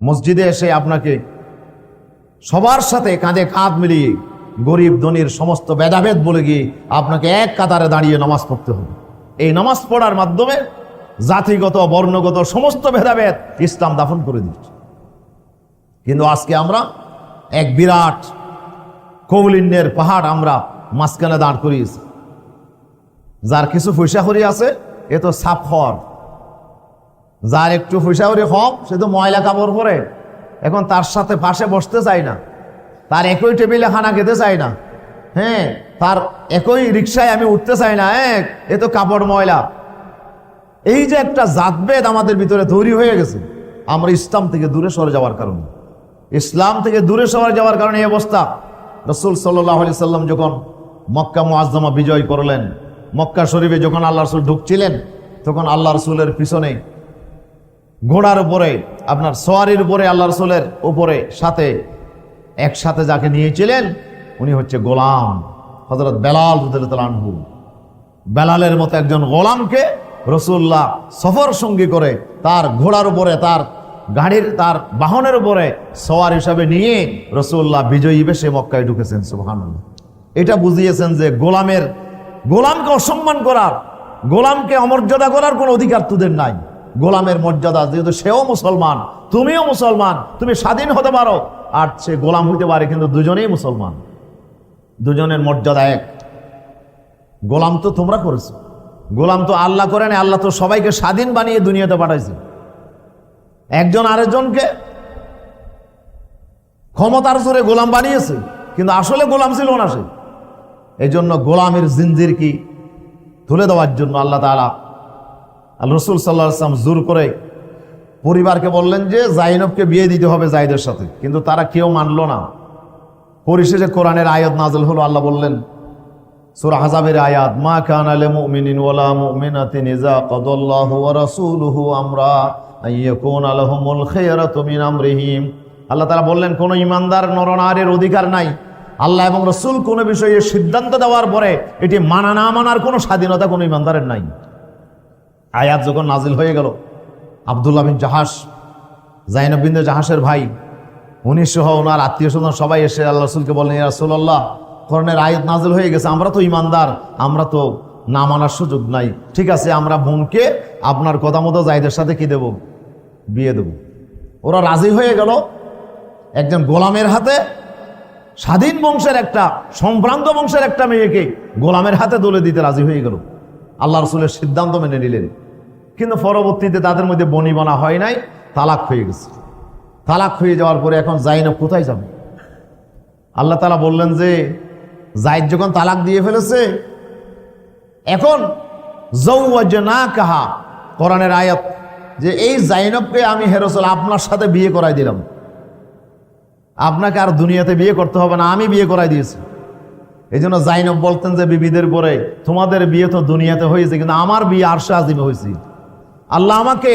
মসজিদে এসে আপনাকে সবার সাথে কাঁধে কাঁধ মিলিয়ে গরিব ধনির সমস্ত ভেদাভেদ বলে গিয়ে আপনাকে এক কাতারে দাঁড়িয়ে নামাজ পড়তে হবে। এই নামাজ পড়ার মাধ্যমে জাতিগত, বর্ণগত সমস্ত ভেদাভেদ ইসলাম দাফন করে দিচ্ছে কিন্তু আজকে আমরা এক বিরাট কৌলিন্যের পাহাড় আমরা মাঝখানে দাঁড় করিয়েছি। যার কিছু পয়সা আছে, এ তো সাপ হর যার একটু করি হক সে তো ময়লা কাপড় পরে। এখন তার সাথে পাশে বসতে চাই না। তার একই টেবিলে খানা খেতে চাই না। হ্যাঁ তার একই রিক্সায় আমি উঠতে চাই না। এক এ তো কাপড় ময়লা। এই যে একটা জাতভেদ আমাদের ভিতরে তৈরি হয়ে গেছে। আমরা ইসলাম থেকে দূরে সরে যাওয়ার কারণে। ইসলাম থেকে দূরে সরে যাওয়ার কারণে এই অবস্থা। রসুল সাল্লাহ আলি সাল্লাম যখন মক্কা মুআজ্জমা বিজয় করলেন, মক্কা শরীফে যখন আল্লাহ রসুল ঢুকছিলেন, তখন আল্লাহ রসুলের পিছনে ঘোড়ার উপরে, আপনার সোয়ারির উপরে, আল্লাহ রসুলের উপরে সাথে, একসাথে যাকে নিয়েছিলেন, উনি হচ্ছে গোলাম হজরত বেলাল রুদুল্লাহু বেলালের মতো একজন গোলামকে রসুল্লাহ সফর সঙ্গী করে তার ঘোড়ার উপরে, তার গাড়ির, তার বাহনের উপরে সওয়ার হিসাবে নিয়ে রসুল্লাহ বিজয়ী বেশে মক্কায় ঢুকেছেন সুবহান এটা বুঝিয়েছেন যে গোলামের, গোলামকে অসম্মান করার, গোলামকে অমর্যাদা করার কোনো অধিকার তোদের নাই। গোলামের মর্যাদা, যেহেতু সেও মুসলমান, তুমিও মুসলমান, তুমি স্বাধীন হতে পারো। আর সে গোলাম হইতে পারে কিন্তু দুজনেই মুসলমান। দুজনের মর্যাদা এক। গোলাম তো তোমরা করেছ। গোলাম তো আল্লাহ করেন আল্লাহ তো সবাইকে স্বাধীন বানিয়ে দুনিয়াতে পাঠাইছে। একজন আরেকজনকে ক্ষমতার জোরে গোলাম বানিয়েছে, কিন্তু আসলে গোলাম ছিল না সে। এই জন্য গোলামের জিঞ্জির কি তুলে দেওয়ার জন্য আল্লাহ তালা আল রসুল সাল্লাহ আসলাম জোর করে পরিবারকে বললেন যে জাইনবকে বিয়ে দিতে হবে জাইদের সাথে। কিন্তু তারা কেউ মানলো না। পরিশেষে কোরআনের আয়াত নাজল হলো, আল্লাহ বললেন, সূরা হাজাবের আয়াত, মা কানা লিল মুমিনিন ওয়ালা মুমিনাতিন ইযা কাদাল্লাহু ওয়া রাসূলুহু আমরা আইয়াকুনা লাহুমুল খায়রাতু মিন আমরিহিম। আল্লাহ তাআলা বললেন, কোন ইমানদার নরনারীর অধিকার নাই। আল্লাহ এবং রসুল কোনো বিষয়ে সিদ্ধান্ত দেওয়ার পরে এটি মানা না মানার কোনো স্বাধীনতা কোনো ইমানদারের নাই। আয়াত যখন নাজিল হয়ে গেল, আবদুল্লাহ বিন জাহাস জাইনব বিন জাহাসের ভাই, উনি সহ ওনার আত্মীয় স্বজন সবাই এসে আল্লাহ রসুলকে বলেন রাসূলুল্লাহ করণের আয়াত নাজিল হয়ে গেছে, আমরা তো ইমানদার আমরা তো না মানার সুযোগ নাই। ঠিক আছে, আমরা বোনকে আপনার কথা মতো জাইদের সাথে কি দেব? বিয়ে দেব। ওরা রাজি হয়ে গেল, একজন গোলামের হাতে, স্বাধীন বংশের একটা, সম্ভ্রান্ত বংশের একটা মেয়েকে গোলামের হাতে দলে দিতে রাজি হয়ে গেল। আল্লাহ রসুলের সিদ্ধান্ত মেনে নিলেন। কিন্তু পরবর্তীতে তাদের মধ্যে বনিবনা হয় নাই, তালাক হয়ে গেছে। তালাক হয়ে যাওয়ার পরে এখন জাইনব কোথায় যাবে? আল্লাহ তালা বললেন যে, জাইদ যখন তালাক দিয়ে ফেলেছে, এখন না কাহা কোরআনের আয়াত, যে এই জাইনবকে আমি হেরসল আপনার সাথে বিয়ে করাই দিলাম। আপনাকে আর দুনিয়াতে বিয়ে করতে হবে না, আমি বিয়ে করাই দিয়েছি। এই জন্য জাইনব বলতেন যে, বিবিদের পরে তোমাদের বিয়ে তো দুনিয়াতে হয়েছে, কিন্তু আমার বিয়ে আরশে আজিমে হয়েছে। আল্লাহ আমাকে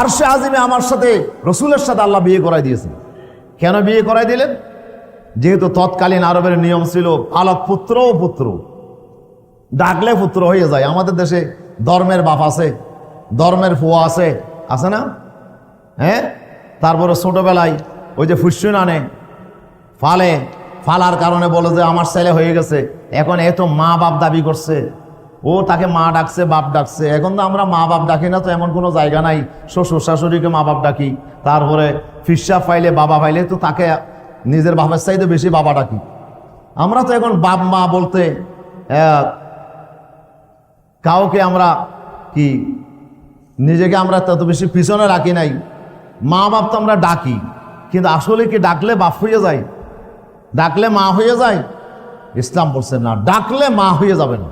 আরশে আজিমে আমার সাথে, রসুলের সাথে আল্লাহ বিয়ে করাই দিয়েছে কেন বিয়ে করাই দিলেন? যেহেতু তৎকালীন আরবের নিয়ম ছিল পালক পুত্র ও পুত্র। ডাকলে পুত্র হয়ে যায়। আমাদের দেশে ধর্মের বাপ আছে, ধর্মের ফুয়া আছে আছে না? হ্যাঁ? তারপরে ছোটবেলায় ওই যে ফুসুন আনে, ফালে ফালার কারণে বলে যে আমার ছেলে হয়ে গেছে। এখন এ তো মা বাপ দাবি করছে। ও তাকে মা ডাকছে, বাপ ডাকছে। এখন তো আমরা মা বাপ ডাকি না তো এমন কোনো জায়গা নাই। শ্বশুর শাশুড়িকে মা বাপ ডাকি। তারপরে ফিসা ফাইলে, বাবা ফাইলে তো তাকে নিজের বাবার চাইতে বেশি বাবা ডাকি। আমরা তো এখন বাপ মা বলতে কাউকে আমরা কি, নিজেকে আমরা তত বেশি পিছনে রাখি নাই। মা বাপ তো আমরা ডাকি। কিন্তু আসলে কি ডাকলে বাপ হয়ে যায়? ডাকলে মা হয়ে যায়। ইসলাম বলছে, না, ডাকলে মা হয়ে যাবে না।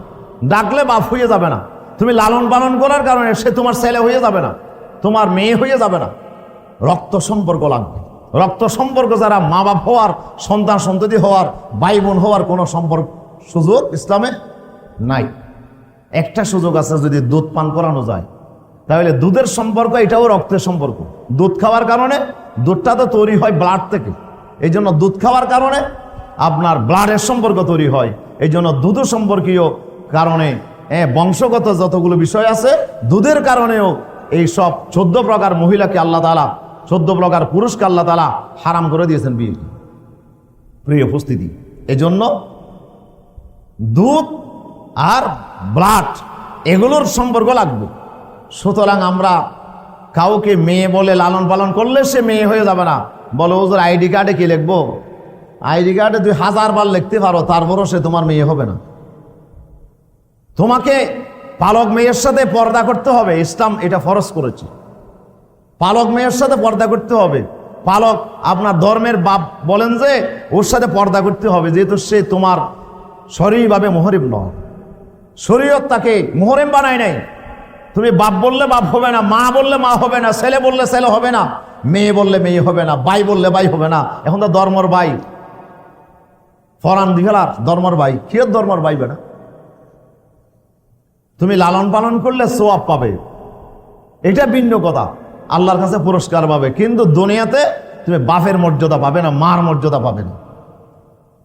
ডাকলে বাপ হয়ে যাবে না। তুমি লালন পালন করার কারণে সে তোমার ছেলে হয়ে যাবে না। তোমার মেয়ে হয়ে যাবে না। রক্ত সম্পর্ক লাগবে। রক্ত সম্পর্ক যারা মা বাপ হওয়ার, সন্তান সন্ততি হওয়ার ভাই বোন হওয়ার কোনো সম্পর্ক, সুযোগ ইসলামে নাই। একটা সুযোগ আছে, যদি দুধ পান করানো যায়। তাহলে দুধের সম্পর্ক এটাও রক্তের সম্পর্ক। দুধ খাওয়ার কারণে দুধটা তো তৈরি হয় ব্লাড থেকে। এই জন্য দুধ খাওয়ার কারণে আপনার ব্লাডের সম্পর্ক তৈরি হয়। এই জন্য দুধ সম্পর্কীয় কারণে বংশগত যতগুলো বিষয় আছে, দুধের কারণেও এই সব চোদ্দ প্রকার মহিলাকে আল্লাহ তালা চোদ্দ প্রকার পুরুষকে আল্লাহ তালা হারাম করে দিয়েছেন বিয়ে প্রিয় উপস্থিতি, এজন্য দুধ আর ব্লাড, এগুলোর সম্পর্ক লাগবে। সুতরাং আমরা কাউকে মেয়ে বলে লালন পালন করলে সে মেয়ে হয়ে যাবে না। বলো ওদের আইডি কার্ডে কি লিখব? আইডি কার্ডে তুই হাজার বার লিখতে পারো, তারপরও সে তোমার মেয়ে হবে না। তোমাকে পালক মেয়ের সাথে পর্দা করতে হবে। ইসলাম এটা ফরজ করেছে। পালক মেয়ের সাথে পর্দা করতে হবে। পালক আপনার ধর্মের বাপ বলেন যে, ওর সাথে পর্দা করতে হবে, যেহেতু সে তোমার শরীরভাবে মোহরিম নয়। শরীয়ত তাকে মোহরেম বানায় নাই। তুমি বাপ বললে বাপ হবে না, মা বললে মা হবে না, ছেলে বললে ছেলে হবে না। মেয়ে বললে মেয়ে হবে না বাই বললে বাই হবে না। এখন তো ধর্মর বাই ফরান দিঘালার ধর্মর বাই কি ধর্মর বাই বেনা তুমি লালন পালন করলে সোয়াব পাবে। এটা ভিন্ন কথা। আল্লাহর কাছে পুরস্কার পাবে। কিন্তু দুনিয়াতে তুমি বাপের মর্যাদা পাবে না, মার মর্যাদা পাবে না।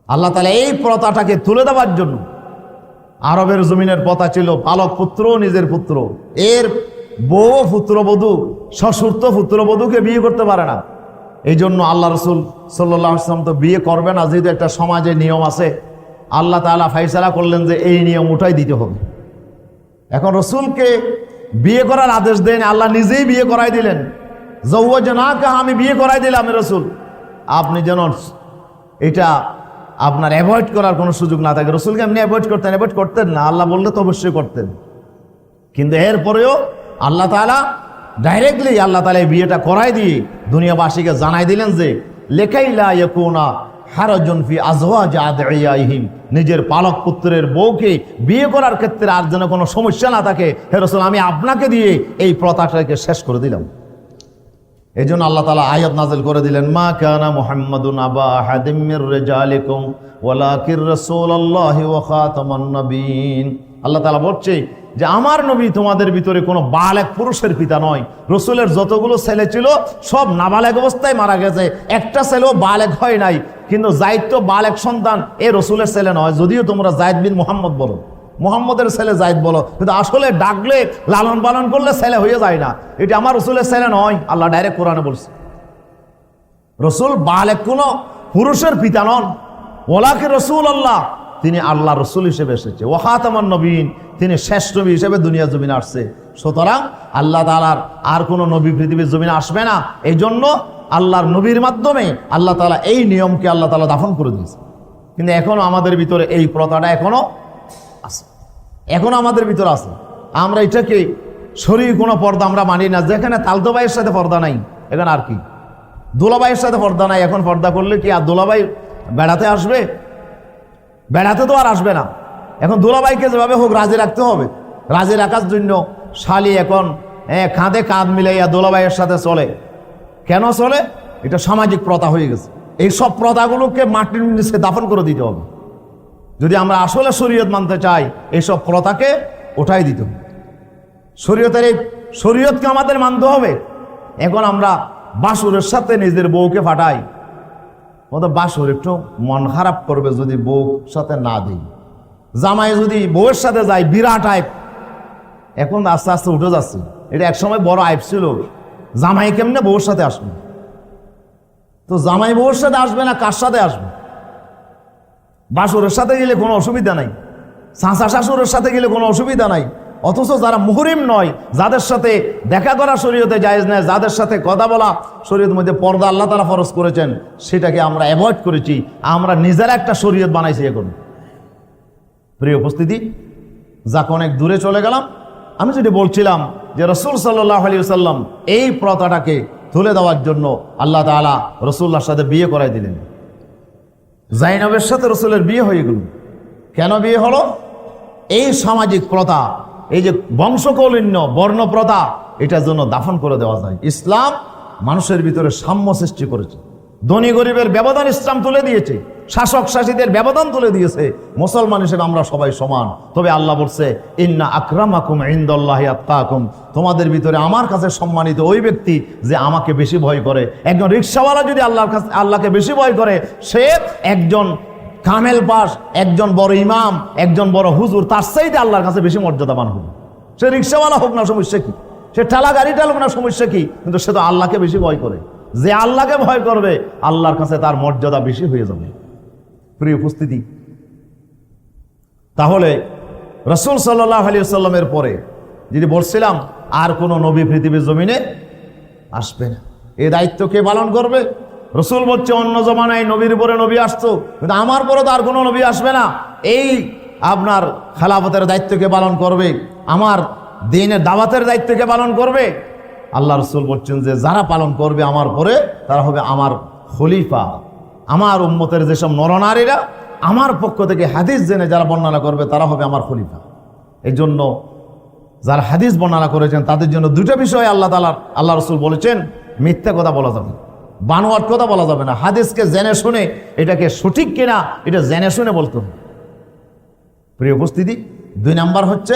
আল্লাহ তালা এই প্রথাটাকে তুলে দেওয়ার জন্য আরবের জমিনের প্রথা ছিল পালক পুত্র, নিজের পুত্র। এর বউ পুত্রবধূ সশূর্ত পুত্রবধূকে বিয়ে করতে পারে না। এই জন্য আল্লাহ রসুল সাল্লাহ আসলাম তো বিয়ে করবে না, যেহেতু একটা সমাজে নিয়ম আছে। আল্লাহ তালা ফাইসালা করলেন যে এই নিয়ম উঠাই দিতে হবে। এখন রসুলকে বিয়ে করার আদেশ দেন, আল্লাহ নিজেই বিয়ে করাই দিলেন। যৌবজনাকে আমি বিয়ে করাই দিলাম রসুল। আপনি যেন এটা আপনার অ্যাভয়েড করার কোনো সুযোগ না থাকে। রসুলকে এমনি অ্যাভয়েড করতেন অ্যাভয়েড করতেন না। আল্লাহ বললে তো অবশ্যই করতেন। কিন্তু এরপরেও আল্লাহ তালা ডাইরেক্টলি আল্লাহ তালা এই বিয়েটা করাই দিয়ে দুনিয়াবাসীকে জানাই দিলেন যে লেখাইলা ইয়কুনা হারজন ফি আজওয়াজ নিজের পালক পুত্রের বউকে বিয়ে করার ক্ষেত্রে আর যেন কোনো সমস্যা না থাকে। হে রসুল, আমি আপনাকে দিয়ে এই প্রথাটাকে শেষ করে দিলাম। এই জন্য আল্লাহ তালা আয়াত নাজিল করে দিলেন, মা কানা মুহাম্মাদুন আবা মির রিজালিকুম, ওয়ালাকির রাসূলুল্লাহি ওয়া খাতামান নবীন আল্লাহ তালা বলছে যে, আমার নবী তোমাদের ভিতরে কোনো বালেক পুরুষের পিতা নয়। রসুলের যতগুলো ছেলে ছিল, সব নাবালেক অবস্থায় মারা গেছে। একটা ছেলেও বালেক হয় নাই। কিন্তু জাইদ তো বালেক সন্তান, এ রসুলের ছেলে নয়। যদিও তোমরা জায়দ বিন মোহাম্মদ বলো। মোহাম্মদের ছেলে জায়দ বলো। কিন্তু আসলে ডাকলে, লালন পালন করলে ছেলে হয়ে যায় না। এটা আমার রসুলের ছেলে নয়। আল্লাহ ডাইরেক্ট কোরআনে বলছে। রসুল বালেক কোনো পুরুষের পিতা নন। ওলাকে রসুল আল্লাহ তিনি আল্লাহ রসুল হিসেবে এসেছে। ওহাত আমার নবীন, তিনি শেষ নবী হিসেবে দুনিয়া জমিনে আসছে। সুতরাং আল্লাহ তালার আর কোনো নবী পৃথিবীর জমিনে আসবে না। এই জন্য আল্লাহর নবীর মাধ্যমে আল্লাহ তালা এই নিয়মকে আল্লাহ তালা দাফন করে দিয়েছে। কিন্তু এখনও আমাদের ভিতরে এই প্রথাটা এখনও আছে। এখনও আমাদের ভিতরে আছে। আমরা এটাকে শরীর কোনো পর্দা আমরা মানি না। যেখানে তালতোবাইয়ের সাথে পর্দা নাই, এখানে আর কি? দোলাবাইয়ের সাথে পর্দা নাই। এখন পর্দা করলে কি আর দোলাবাই বেড়াতে আসবে? বেড়াতে তো আর আসবে না। এখন দোলাবাইকে যেভাবে হোক রাজি রাখতে হবে। রাজি রাখার জন্য শালি এখন কাঁধে কাঁধ মিলাইয়া দোলাবাইয়ের সাথে চলে। কেন চলে? এটা সামাজিক প্রথা হয়ে গেছে। এই সব প্রথাগুলোকে মাটির নিচে দাফন করে দিতে হবে। যদি আমরা আসলে শরীয়ত মানতে চাই এইসব প্রথাকে ওঠাই দিতে হবে। শরীয়তের এই, শরীয়তকে আমাদের মানতে হবে। এখন আমরা বাসুরের সাথে নিজের বউকে ফাটাই। মতো বাসুর একটু মন খারাপ করবে যদি বউ সাথে না দিই। জামাই যদি বউয়ের সাথে যায়, বিরাট আইপ এখন আস্তে আস্তে উঠে যাচ্ছে। এটা একসময় বড় আইপ ছিল। জামাই কেমনে বউয়ের সাথে আসবে? তো জামাই বউয়ের সাথে আসবে না কার সাথে আসবে? বাসুরের সাথে গেলে কোনো অসুবিধা নাই। চাঁচা শাশুড়ের সাথে গেলে কোনো অসুবিধা নাই। অথচ যারা মুহরিম নয়, যাদের সাথে দেখা করা শরীয়তে জায়েজ নেয় যাদের সাথে কথা বলা শরীয়তের মধ্যে পর্দা আল্লাহ তারা ফরজ করেছেন, সেটাকে আমরা অ্যাভয়েড করেছি, আমরা নিজেরা একটা শরীয়ত বানাইছি এখন। প্রিয় উপস্থিতি, যাক অনেক দূরে চলে গেলাম, আমি যেটি বলছিলাম যে রসুল সাল্লাহ আলী সাল্লাম এই প্রথাটাকে তুলে দেওয়ার জন্য আল্লাহ তালা রসুল্লার সাথে বিয়ে করাই দিলেন। জাইনবের সাথে রসুলের বিয়ে হয়ে গেল। কেন বিয়ে হলো? এই সামাজিক প্রথা এই যে বংশকৌলিন্য বর্ণ প্রথা এটার জন্য দাফন করে দেওয়া যায়। ইসলাম মানুষের ভিতরে সাম্য সৃষ্টি করেছে। ধনী গরিবের ব্যবধান ইসলাম তুলে দিয়েছে। শাসক শাসীদের ব্যবধান তুলে দিয়েছে। মুসলমান হিসেবে আমরা সবাই সমান। তবে আল্লাহ বলছে, ইন্না আকরাম আকুম ইন্দাল্লাহি আত্মাকুম তোমাদের ভিতরে আমার কাছে সম্মানিত ওই ব্যক্তি যে আমাকে বেশি ভয় করে। একজন রিক্সাওয়ালা যদি আল্লাহর কাছে আল্লাহকে বেশি ভয় করে, সে একজন কামেল পাস, একজন বড় ইমাম, একজন বড় হুজুর, তার চাইতে আল্লাহর কাছে বেশি মর্যাদাবান হবে। সে রিক্সাওয়ালা হোক না, সমস্যা কি? সে ঠেলা গাড়ি টালবে না, সমস্যা কি? কিন্তু সে তো আল্লাহকে বেশি ভয় করে। যে আল্লাহকে ভয় করবে, আল্লাহর কাছে তার মর্যাদা বেশি হয়ে যাবে। প্রিয় উপস্থিতি, তাহলে রসুল সাল্লাহ আলী সাল্লামের পরে যদি বলছিলাম, আর কোনো নবী পৃথিবীর জমিনে আসবে না। এ দায়িত্ব কে পালন করবে? রসুল বলছে, অন্য জমানায় নবীর পরে নবী আসতো, কিন্তু আমার পরে তো আর কোনো নবী আসবে না। এই আপনার খেলাফতের দায়িত্বকে পালন করবে, আমার দিনের দাওয়াতের দায়িত্বকে পালন করবে। আল্লাহ রসুল বলছেন যে, যারা পালন করবে আমার পরে, তারা হবে আমার খলিফা। আমার উম্মতের যেসব নরনারীরা, আমার পক্ষ থেকে হাদিস জেনে যারা বর্ণনা করবে, তারা হবে আমার খলিফা। এই জন্য যারা হাদিস বর্ণনা করেছেন, তাদের জন্য দুটো বিষয় আল্লাহ তালার আল্লাহ রসুল বলেছেন, মিথ্যা কথা বলা যাবে বানোয়ার কথা বলা যাবে না। হাদিসকে জেনে শুনে এটাকে সঠিক কিনা, এটা জেনে শুনে বলতে হবে। প্রিয় উপস্থিতি, দুই নাম্বার হচ্ছে,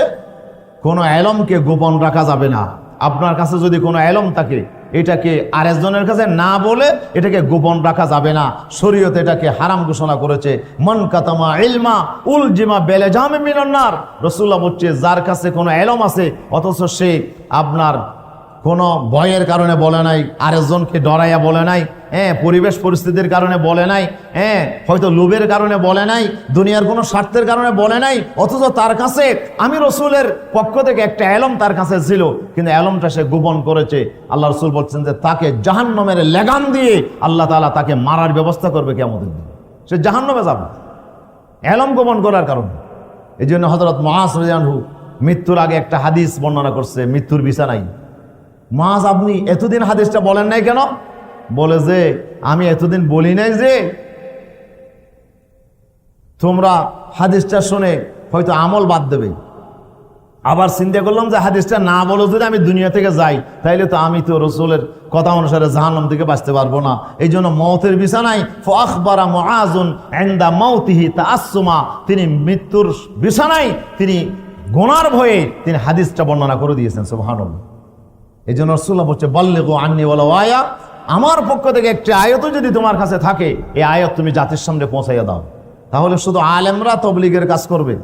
কোনো অ্যালমকে গোপন রাখা যাবে না। আপনার কাছে যদি কোনো অ্যালম থাকে, এটাকে আরেকজনের কাছে না বলে এটাকে গোপন রাখা যাবে না। শরীয়ত এটাকে হারাম ঘোষণা করেছে, মন কাতামা ইলমা উল জিমা বেলে জামে মিনন্নার। রসুল্লাহ বলছে, যার কাছে কোনো অ্যালম আছে, অথচ সে আপনার কোনো ভয়ের কারণে বলে নাই, আরেকজনকে ডরাইয়া বলে নাই হ্যাঁ পরিবেশ পরিস্থিতির কারণে বলে নাই হ্যাঁ হয়তো লোভের কারণে বলে নাই, দুনিয়ার কোনো স্বার্থের কারণে বলে নাই, অথচ তার কাছে, আমি রসুলের পক্ষ থেকে একটা অ্যালম তার কাছে ছিল, কিন্তু অ্যালমটা সে গোপন করেছে। আল্লাহ রসুল বলছেন যে তাকে জাহান্নমের লেগাম দিয়ে আল্লাহ তালা তাকে মারার ব্যবস্থা করবে কেমন সে জাহান্নমে যাবে। অ্যালম গোপন করার কারণে। এই জন্য হজরত মহাস মৃত্যুর আগে একটা হাদিস বর্ণনা করছে, মৃত্যুর বিছানায়। মাস আপনি এতদিন হাদিসটা বলেন নাই কেন? বলে যে, আমি এতদিন বলি নাই যে, তোমরা হাদিসটা শুনে হয়তো আমল বাদ দেবে। আবার চিন্তা করলাম যে, হাদিসটা না বলো যদি আমি দুনিয়া থেকে যাই, তাইলে তো আমি তো রসুলের কথা অনুসারে জাহান্নাম থেকে বাঁচতে পারব না। এই জন্য মৌতের বিছানায় তিনি মৃত্যুর বিছানায় তিনি গোনার ভয়ে তিনি হাদিসটা বর্ণনা করে দিয়েছেন, সুবহানাল্লাহ। এই জন্য রসুল্লাহ বলছে বললে গো আন্নি বলো আয়া। আমার পক্ষ থেকে একটি আয়ত যদি তোমার কাছে থাকে, এই আয়ত তুমি জাতির সামনে পৌঁছাইয়া দাও। তাহলে শুধু আলেমরা তবলিগের কাজ করবে।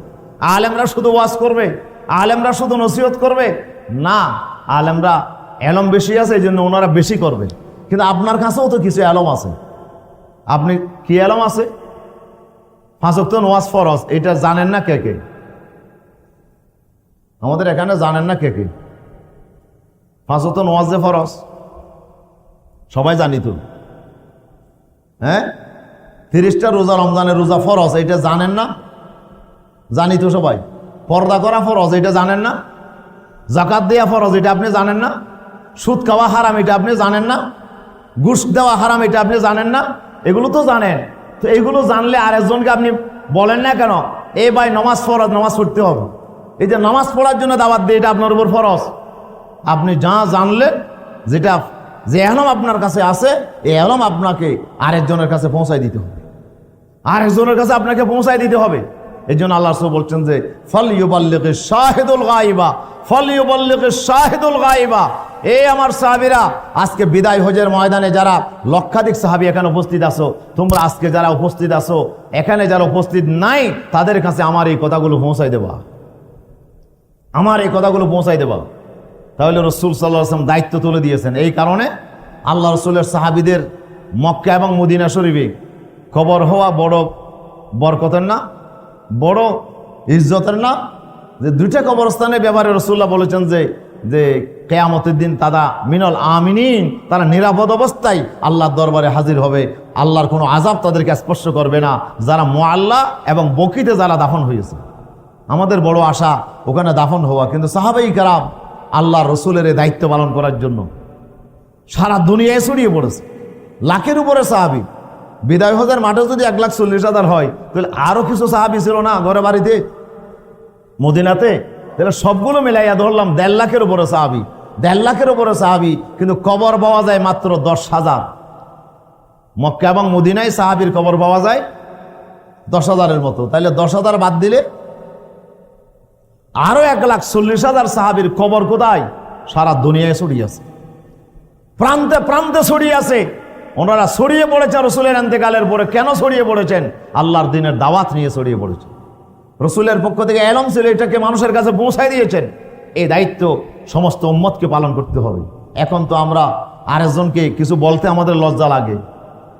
আলেমরা শুধু ওয়াজ করবে। আলেমরা শুধু নসিহত করবে। না, আলেমরা এলম বেশি আছে এই জন্য ওনারা বেশি করবে। কিন্তু আপনার কাছেও তো কিছু এলম আছে। আপনি কি এলম আছে? ফাঁসক তো নোয়াজ ফরজ, এটা জানেন না কে কে? আমাদের এখানে জানেন না কে কে? পাঁচত নোয়াজে ফরস সবাই জানি তো। হ্যাঁ? তিরিশটা রোজা, রমজানের রোজা ফরজ এটা জানেন না? জানি তো সবাই। পর্দা করা ফরজ এটা জানেন না? জাকাত দেওয়া ফরজ, এটা আপনি জানেন না? সুদ খাওয়া হারাম, এটা আপনি জানেন না? ঘুষ দেওয়া হারাম, এটা আপনি জানেন না? এগুলো তো জানেন। তো এগুলো জানলে আরেকজনকে আপনি বলেন না কেন? এ ভাই, নমাজ ফরজ, নমাজ পড়তে হবে। এই যে নামাজ পড়ার জন্য দাওয়াত দিয়ে, এটা আপনার উপর ফরজ। আপনি যা জানলেন যেটা যে এলম আপনার কাছে আছে, এই এলম আপনাকে আরেকজনের কাছে পৌঁছাই দিতে হবে। আরেকজনের কাছে আপনাকে পৌঁছাই দিতে হবে। এই জন্য আল্লাহ বলছেন যে ফল ইউবাল্লিকে শাহেদুল গাইবা ফল ইউবাল্লিকে শাহেদুল গাইবা এই আমার সাহাবিরা, আজকে বিদায় হজের ময়দানে যারা লক্ষাধিক সাহাবি এখানে উপস্থিত আছো, তোমরা আজকে যারা উপস্থিত আছো, এখানে যারা উপস্থিত নাই, তাদের কাছে আমার এই কথাগুলো পৌঁছাই দেবা। আমার এই কথাগুলো পৌঁছাই দেবা। তাহলে রসুল সাল্লাহ আসলাম দায়িত্ব তুলে দিয়েছেন। এই কারণে আল্লাহ রসুলের সাহাবিদের মক্কা এবং মদিনা শরীফে খবর হওয়া বড় বরকতের না, বড় ইজ্জতের না। যে দুইটা কবরস্থানের ব্যাপারে রসুল্লাহ বলেছেন যে যে কেয়ামতের দিন তারা মিনল আমিনিন, তারা নিরাপদ অবস্থায় আল্লাহর দরবারে হাজির হবে। আল্লাহর কোনো আজাব তাদেরকে স্পর্শ করবে না। যারা মোয়াল্লা এবং বকিতে যারা দাফন হয়েছে। আমাদের বড় আশা ওখানে দাফন হওয়া। কিন্তু সাহাবাই কারাম আল্লাহ রসুলের এই দায়িত্ব পালন করার জন্য। সারা দুনিয়ায় ছড়িয়ে পড়েছে। লাখের উপরে সাহাবি। বিদায় হজার মাঠে যদি এক লাখ চল্লিশ হাজার হয়, তাহলে আরও কিছু সাহাবি ছিল না ঘরে বাড়িতে? মদিনাতে? তাহলে সবগুলো মিলাইয়া ধরলাম, দেড় লাখের উপরে সাহাবি। দেড় লাখের উপরে সাহাবি, কিন্তু কবর পাওয়া যায় মাত্র দশ হাজার। মক্কা এবং মদিনায় সাহাবির কবর পাওয়া যায় দশ হাজারের মতো। তাহলে দশ হাজার বাদ দিলে আরও এক লাখ চল্লিশ হাজার সাহাবির কবর কোথায়? সারা দুনিয়ায় ছড়িয়ে আছে। প্রান্তে প্রান্তে ছড়িয়ে আছে। ওনারা ছড়িয়ে পড়েছে রসুলের এন্তেকালের পরে। কেন ছড়িয়ে পড়েছেন? আল্লাহর দিনের দাওয়াত নিয়ে ছড়িয়ে পড়েছে। রসুলের পক্ষ থেকে এলম ছিল, এটাকে মানুষের কাছে পৌঁছায় দিয়েছেন। এই দায়িত্ব সমস্ত উম্মতকে পালন করতে হবে। এখন তো আমরা আরেকজনকে কিছু বলতে আমাদের লজ্জা লাগে।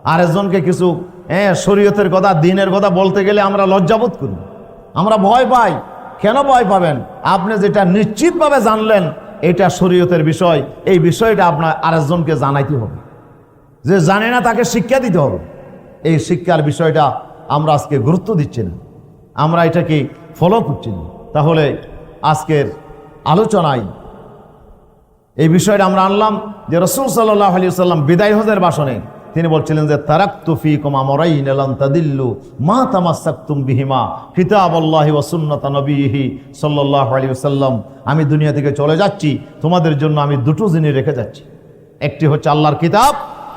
আরেকজনকে কিছু হ্যাঁ শরীয়তের কথা, দিনের কথা বলতে গেলে আমরা লজ্জাবোধ করি। আমরা ভয় পাই। কেন ভয় পাবেন? আপনি যেটা নিশ্চিতভাবে জানলেন, এটা শরীয়তের বিষয়। এই বিষয়টা আপনার আরেকজনকে জানাইতে হবে। যে জানে না তাকে শিক্ষা দিতে হবে। এই শিক্ষার বিষয়টা আমরা আজকে গুরুত্ব দিচ্ছি না। আমরা এটাকে ফলো করছি না। তাহলে আজকের আলোচনায় এই বিষয়টা আমরা আনলাম যে রসুল সাল্লাহ আলী সাল্লাম বিদায় হজের বাসনে তিনি বলছিলেন যে তারাক তুফি কুমা মরাই নেলাম তাদিল্লু মা তামাসাক্তুম বিহিমা কিতাব আল্লাহি ওসুন্নত নবীহি সাল্লাহ আলী সাল্লাম আমি দুনিয়া থেকে চলে যাচ্ছি, তোমাদের জন্য আমি দুটো জিনিস রেখে যাচ্ছি। একটি হচ্ছে আল্লাহর কিতাব,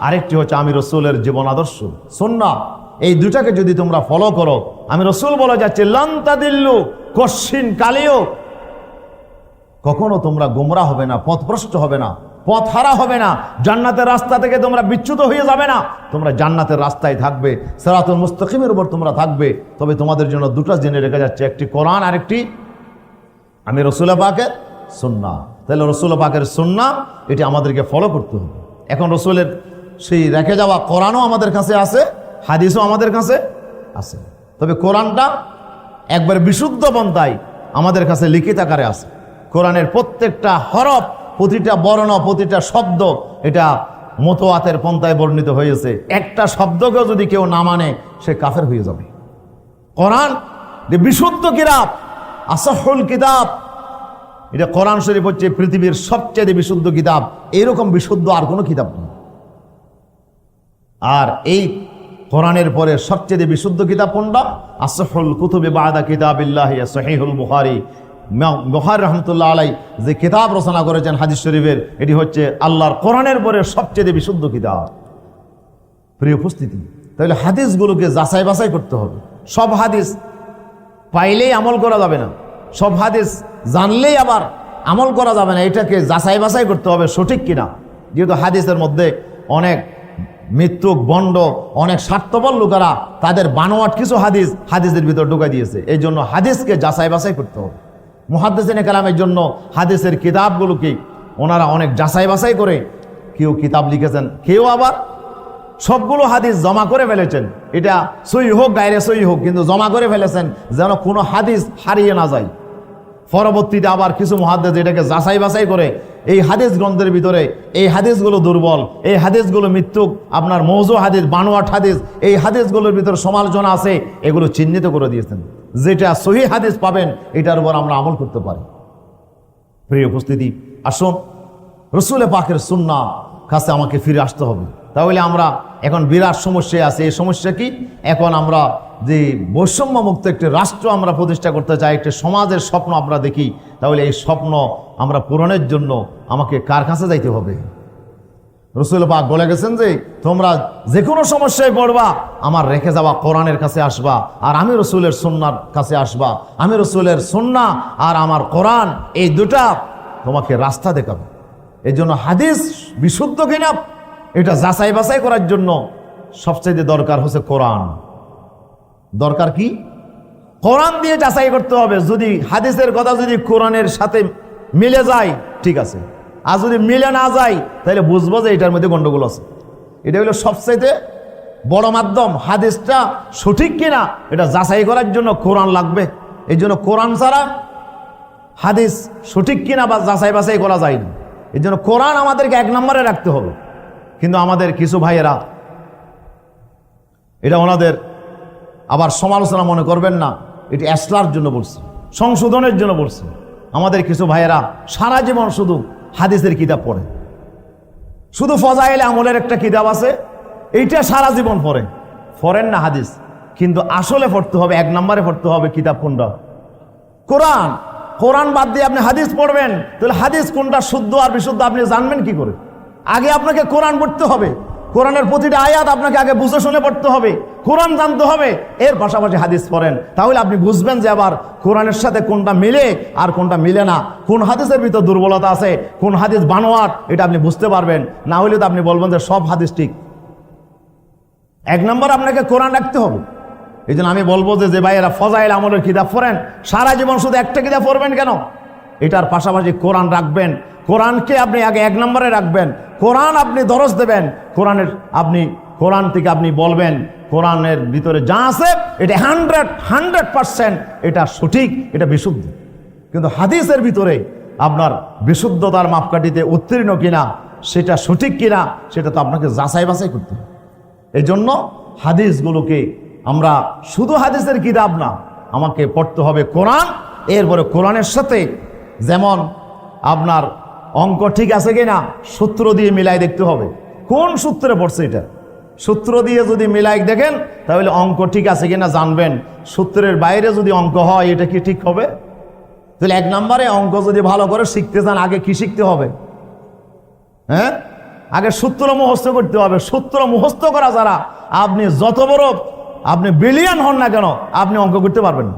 আরেকটি হচ্ছে আমি রসুলের জীবন আদর্শ সন্না এই দুটাকে যদি তোমরা ফলো করো, আমি রসুল বলে যাচ্ছি লন্তাদিল্লু কশ্চিন কালেও। কখনো তোমরা গোমরা হবে না, পথভ্রষ্ট হবে না। পথ হারা হবে না। জান্নাতের রাস্তা থেকে তোমরা বিচ্যুত হয়ে যাবে না। তোমরা জান্নাতের রাস্তায় থাকবে, সেরাতুল মুস্তকিমের উপর তোমরা থাকবে। তবে তোমাদের জন্য দুটো জেনে রেখে যাচ্ছে, একটি কোরআন আর একটি আমি রসুল পাকের সুন্না তাহলে রসুল পাকের সুন্না এটি আমাদেরকে ফলো করতে হবে। এখন রসুলের সেই রেখে যাওয়া কোরআনও আমাদের কাছে আছে, হাদিসও আমাদের কাছে আছে। তবে কোরআনটা একবার বিশুদ্ধ পন্থায় আমাদের কাছে লিখিত আকারে আছে। কোরআনের প্রত্যেকটা হরফ প্রতিটা বর্ণ, প্রতিটা শব্দ এটা মতোয়াতের পন্থায় বর্ণিত হয়েছে। একটা শব্দকেও যদি কেউ না মানে সে কাফের হয়ে যাবে। কোরআন, যে বিশুদ্ধ কিতাব, আসহুল কিতাব, এটা কোরআন শরীফ হচ্ছে পৃথিবীর সবচেয়ে বিশুদ্ধ কিতাব। এরকম বিশুদ্ধ আর কোনো কিতাব নেই। আর এই কোরআনের পরে সবচেয়ে বিশুদ্ধ কিতাব কোনটা? আসহুল কুতুবে বাদা কিতাবিল্লাহ, সহিহুল বুখারী। বহার রহমতুল্লাহ আলাই যে কিতাব রচনা করেছেন হাদিস শরীফের, এটি হচ্ছে আল্লাহর কোরআনের পরে সবচেয়ে বিশুদ্ধ কিতাব। প্রিয় উপস্থিতি, তাহলে হাদিসগুলোকে যাচাই বাছাই করতে হবে। সব হাদিস পাইলেই আমল করা যাবে না। সব হাদিস জানলেই আবার আমল করা যাবে না। এটাকে যাচাই বাছাই করতে হবে সঠিক কিনা। যেহেতু হাদিসের মধ্যে অনেক মৃত্যুক বন্ড, অনেক স্বার্থপর লোকেরা তাদের বানোয়াট কিছু হাদিস হাদিসের ভিতর ঢুকাই দিয়েছে। এই জন্য হাদিসকে যাচাই বাছাই করতে হবে। মুহাদ্দিসিনে কালামের জন্য হাদিসের কিতাবগুলোকে ওনারা অনেক যাচাই বাছাই করে কেউ কিতাব লিখেছেন, কেউ আবার সবগুলো হাদিস জমা করে ফেলেছেন। এটা সই হোক গায়ে সই হোক, কিন্তু জমা করে ফেলেছেন যেন কোনো হাদিস হারিয়ে না যায়। পরবর্তীতে আবার কিছু মহাদ্দেশ এটাকে যাচাই বাছাই করে, এই হাদিস গ্রন্থের ভিতরে এই হাদিসগুলো দুর্বল, এই হাদিসগুলো মৃত্যুক, আপনার মৌজু হাদিস, বানোয়াট হাদিস, এই হাদিসগুলোর ভিতরে সমালোচনা আছে, এগুলো চিহ্নিত করে দিয়েছেন। যেটা সহি হাদিস পাবেন, এটার উপর আমরা আমল করতে পারি। প্রিয় উপস্থিতি, আসুন, রসুলে পাকের সুন্না কাছে আমাকে ফিরে আসতে হবে। তাহলে আমরা এখন বিরাট সমস্যায় আছে। এই সমস্যা কি? এখন আমরা যে বৈষম্য মুক্ত একটি রাষ্ট্র আমরা প্রতিষ্ঠা করতে চাই, একটি সমাজের স্বপ্ন আমরা দেখি, তাহলে এই স্বপ্ন আমরা পূরণের জন্য আমাকে কার কাছে যাইতে হবে? রসুল পাক বলে গেছেন যে, তোমরা যে কোনো সমস্যায় পড়বা, আমার রেখে যাওয়া কোরআনের কাছে আসবা, আর আমি রসুলের সন্ন্যার কাছে আসবা। আমি রসুলের সন্না আর আমার কোরআন, এই দুটা তোমাকে রাস্তা দেখাবে। এই জন্য হাদিস বিশুদ্ধ কিনা, এটা যাচাই বাছাই করার জন্য সবচেয়ে দরকার হচ্ছে কোরআন। দরকার কি? কোরআন দিয়ে যাচাই করতে হবে। যদি হাদিসের কথা যদি কোরআনের সাথে মিলে যায়, ঠিক আছে। আর যদি মিলে না যায়, তাহলে বুঝব যে এটার মধ্যে গন্ডগোল আছে। এটা হলো সবচাইতে বড় মাধ্যম। হাদিসটা সঠিক কিনা, এটা যাচাই করার জন্য কোরআন লাগবে। এই জন্য কোরআন ছাড়া হাদিস সঠিক কিনা বা যাচাই বাছাই করা যায় না। এই জন্য কোরআন আমাদেরকে এক নম্বরে রাখতে হবে। কিন্তু আমাদের কিছু ভাইয়েরা, এটা ওনাদের আবার সমালোচনা মনে করবেন না, এটি এসলার জন্য বলছে, সংশোধনের জন্য বলছে। আমাদের কিছু ভাইয়েরা সারা জীবন শুধু হাদিসের কিতাব পড়ে। শুধু ফজাইল আমলের একটা কিতাব আছে, এইটা সারা জীবন পড়ে। ফরেন না হাদিস, কিন্তু আসলে পড়তে হবে, এক নম্বরে পড়তে হবে কিতাব কোনটা। কোরআন কোরআন বাদ দিয়ে আপনি হাদিস পড়বেন, তাহলে হাদিস কোনটা শুদ্ধ আর বিশুদ্ধ আপনি জানবেন কি করে? আগে আপনাকে কোরআন পড়তে হবে। কোরআনের প্রতিটা আয়াত আপনাকে আগে বুঝে শুনে পড়তে হবে, কোরআন জানতে হবে, এর পাশাপাশি হাদিস পড়েন। তাহলে আপনি বুঝবেন যে আবার কোরআনের সাথে কোনটা মিলে আর কোনটা মিলে না। কোন হাদিসের ভিতর দুর্বলতা আছে, কোন হাদিস বানোয়াট, এটা আপনি বুঝতে পারবেন। না হলে তো আপনি বলবেন যে সব হাদিস ঠিক। এক নম্বর আপনাকে কোরআন রাখতে হবে। এই আমি বলব যে যে ভাইয়েরা ফজাইল আমলের কিতাব পড়েন, সারা জীবন শুধু একটা কিতাব পড়বেন কেন? এটার পাশাপাশি কোরআন রাখবেন। কোরআনকে আপনি আগে এক নম্বরে রাখবেন। কোরআন আপনি দরজ দেবেন। কোরআনের আপনি, কোরআন থেকে আপনি বলবেন, কোরআনের ভিতরে যা আছে, এটা হান্ড্রেড হান্ড্রেড পার্সেন্ট এটা সঠিক, এটা বিশুদ্ধ। কিন্তু হাদিসের ভিতরে আপনার বিশুদ্ধতার মাপকাঠিতে উত্তীর্ণ কিনা, সেটা সঠিক কিনা, সেটা তো আপনাকে যাচাই বাছাই করতে হবে। এই জন্য হাদিসগুলোকে আমরা শুধু হাদিসের কিতাব না, আমাকে পড়তে হবে কোরআন, এরপরে কোরআনের সাথে যেমন আপনার অঙ্ক ঠিক আছে কি না সূত্র দিয়ে মিলাই দেখতে হবে। কোন সূত্রে পড়ছে এটা? সূত্র দিয়ে যদি মিলাই দেখেন, তাহলে অঙ্ক ঠিক আছে কিনা জানবেন। সূত্রের বাইরে যদি অঙ্ক হয়, এটা কি ঠিক হবে? তাহলে এক নম্বরে অঙ্ক যদি ভালো করে শিখতে চান, আগে কি শিখতে হবে? হ্যাঁ? আগে সূত্র মুখস্থ করতে হবে। সূত্র মুখস্থ করা যারা আপনি যত বড়, আপনি বিলিয়ন হন না কেন, আপনি অঙ্ক করতে পারবেন না।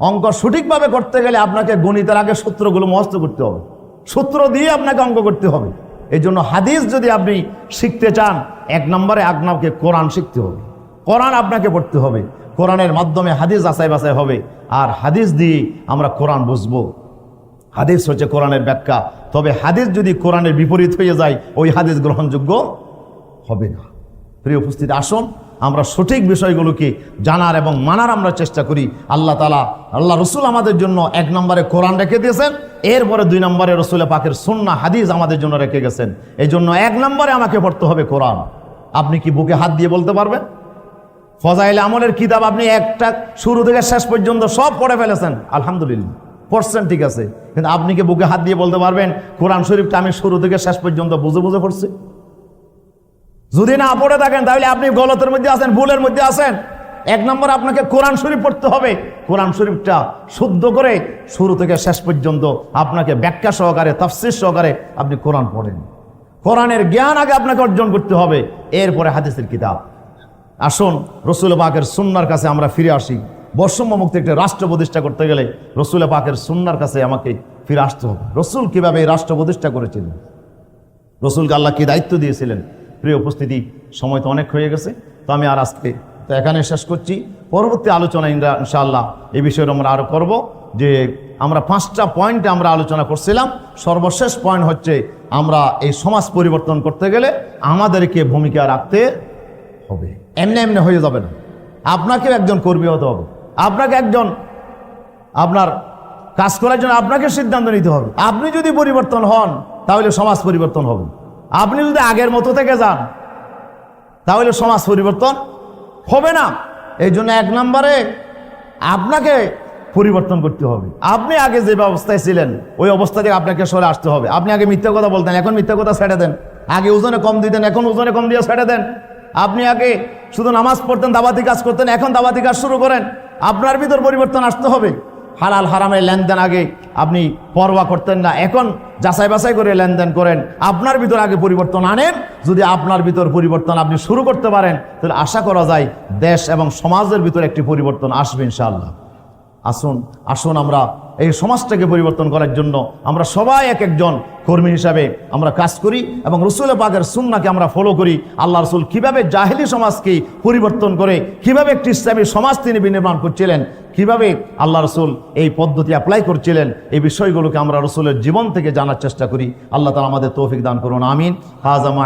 অঙ্ক সঠিকভাবে করতে গেলে আপনাকে গণিতের আগে সূত্রগুলো মুখস্থ করতে হবে। সূত্র দিয়ে আপনাকে অঙ্ক করতে হবে। এই জন্য হাদিস যদি আপনি শিখতে চান, এক নম্বরে আপনাকে কোরআন শিখতে হবে। কোরআন আপনাকে পড়তে হবে। কোরআনের মাধ্যমে হাদিস আসাই বাসাই হবে। আর হাদিস দিয়ে আমরা কোরআন বুঝব। হাদিস হচ্ছে কোরআনের ব্যাখ্যা। তবে হাদিস যদি কোরআনের বিপরীত হয়ে যায়, ওই হাদিস গ্রহণযোগ্য হবে না। প্রিয় উপস্থিত, আসুন। আমরা সঠিক বিষয়গুলোকে জানার এবং মানার আমরা চেষ্টা করি। আল্লাহ তালা আল্লাহ রসুল আমাদের জন্য এক নম্বরে কোরআন রেখে দিয়েছেন, এরপরে দুই নম্বরে রসুল পাকের সুন্না হাদিস আমাদের জন্য রেখে গেছেন। এই জন্য এক নম্বরে আমাকে পড়তে হবে কোরআন। আপনি কি বুকে হাত দিয়ে বলতে পারবেন? ফজাইল আমলের কিতাব আপনি একটা শুরু থেকে শেষ পর্যন্ত সব পড়ে ফেলেছেন, আলহামদুলিল্লাহ। পড়ছেন ঠিক আছে, কিন্তু আপনি কি বুকে হাত দিয়ে বলতে পারবেন, কোরআন শরীফটা আমি শুরু থেকে শেষ পর্যন্ত বুঝে বুঝে পড়ছি? যদি না পড়ে থাকেন, তাহলে আপনি গলতের মধ্যে আছেন, ভুলের মধ্যে আছেন। এক নম্বর আপনাকে কোরআন শরীফ পড়তে হবে। কোরআন শরীফটা শুদ্ধ করে শুরু থেকে শেষ পর্যন্ত আপনাকে ব্যাখ্যা সহকারে, তাফসির সহকারে আপনি কোরআন পড়েন। কোরআনের জ্ঞান আগে আপনাকে অর্জন করতে হবে। এরপরে হাদিসের কিতাব। আসুন, রসুল পাকের সুন্নার কাছে আমরা ফিরে আসি। বৈষম্য মুক্ত একটি রাষ্ট্র প্রতিষ্ঠা করতে গেলে রসুল পাকের সুন্নার কাছে আমাকে ফিরে আসতে হবে। রসুল কীভাবে এই রাষ্ট্র প্রতিষ্ঠা করেছিলেন? রসুলকে আল্লাহ কি দায়িত্ব দিয়েছিলেন? প্রিয় উপস্থিতি, সময় তো অনেক হয়ে গেছে, তো আমি আর আজকে তো এখানে শেষ করছি। পরবর্তী আলোচনা ইনশাআল্লাহ এই বিষয়ে আমরা আরও করব যে আমরা পাঁচটা পয়েন্টে আমরা আলোচনা করছিলাম। সর্বশেষ পয়েন্ট হচ্ছে আমরা এই সমাজ পরিবর্তন করতে গেলে আমাদেরকে ভূমিকা রাখতে হবে। এমনি এমনি হয়ে যাবে না। আপনাকেও একজন কর্মী হতে হবে। আপনাকে একজন আপনার কাজ করার জন্য আপনাকে সিদ্ধান্ত নিতে হবে। আপনি যদি পরিবর্তন হন, তাহলে সমাজ পরিবর্তন হবে আপনি যদি আগের মতো থেকে যান, তাহলে সমাজ পরিবর্তন হবে না। এই জন্য এক নম্বরে আপনাকে পরিবর্তন করতে হবে। আপনি আগে যে অবস্থায় ছিলেন, ওই অবস্থা থেকে আপনাকে সরে আসতে হবে। আপনি আগে মিথ্যা কথা বলতেন, এখন মিথ্যা কথা ছেড়ে দেন। আগে ওজনে কম দিতেন, এখন ওজনে কম দিয়ে ছেড়ে দেন। আপনি আগে শুধু নামাজ পড়তেন, দাবাতি কাজ করতেন, এখন দাবাতি কাজ শুরু করেন। আপনার ভিতর পরিবর্তন আসতে হবে। হালাল হারামের লেনদেন আগে আপনি পরোয়া করতেন না। এখন যাচাই বাছাই করে লেনদেন করেন। আপনার ভিতর আগে পরিবর্তন আনেন। যদি আপনার ভিতর পরিবর্তন আপনি শুরু করতে পারেন, তাহলে আশা করা যায় দেশ এবং সমাজের ভিতর একটি পরিবর্তন আসবে ইনশাআল্লাহ। আসুন আসুন আমরা এই সমাজটাকে পরিবর্তন করার জন্য আমরা সবাই এক একজন কর্মী হিসাবে আমরা কাজ করি এবং রসুল পাকের সুন্নাকে আমরা ফলো করি। আল্লাহ রসুল কীভাবে জাহেলি সমাজকে পরিবর্তন করে, কীভাবে একটি ইসলামী সমাজ তিনি বিনির্মাণ করছিলেন, কীভাবে আল্লাহ রসুল এই পদ্ধতি অ্যাপ্লাই করছিলেন, এই বিষয়গুলোকে আমরা রসুলের জীবন থেকে জানার চেষ্টা করি। আল্লাহ তালা আমাদের তৌফিক দান করুন, আমিন। হাজামা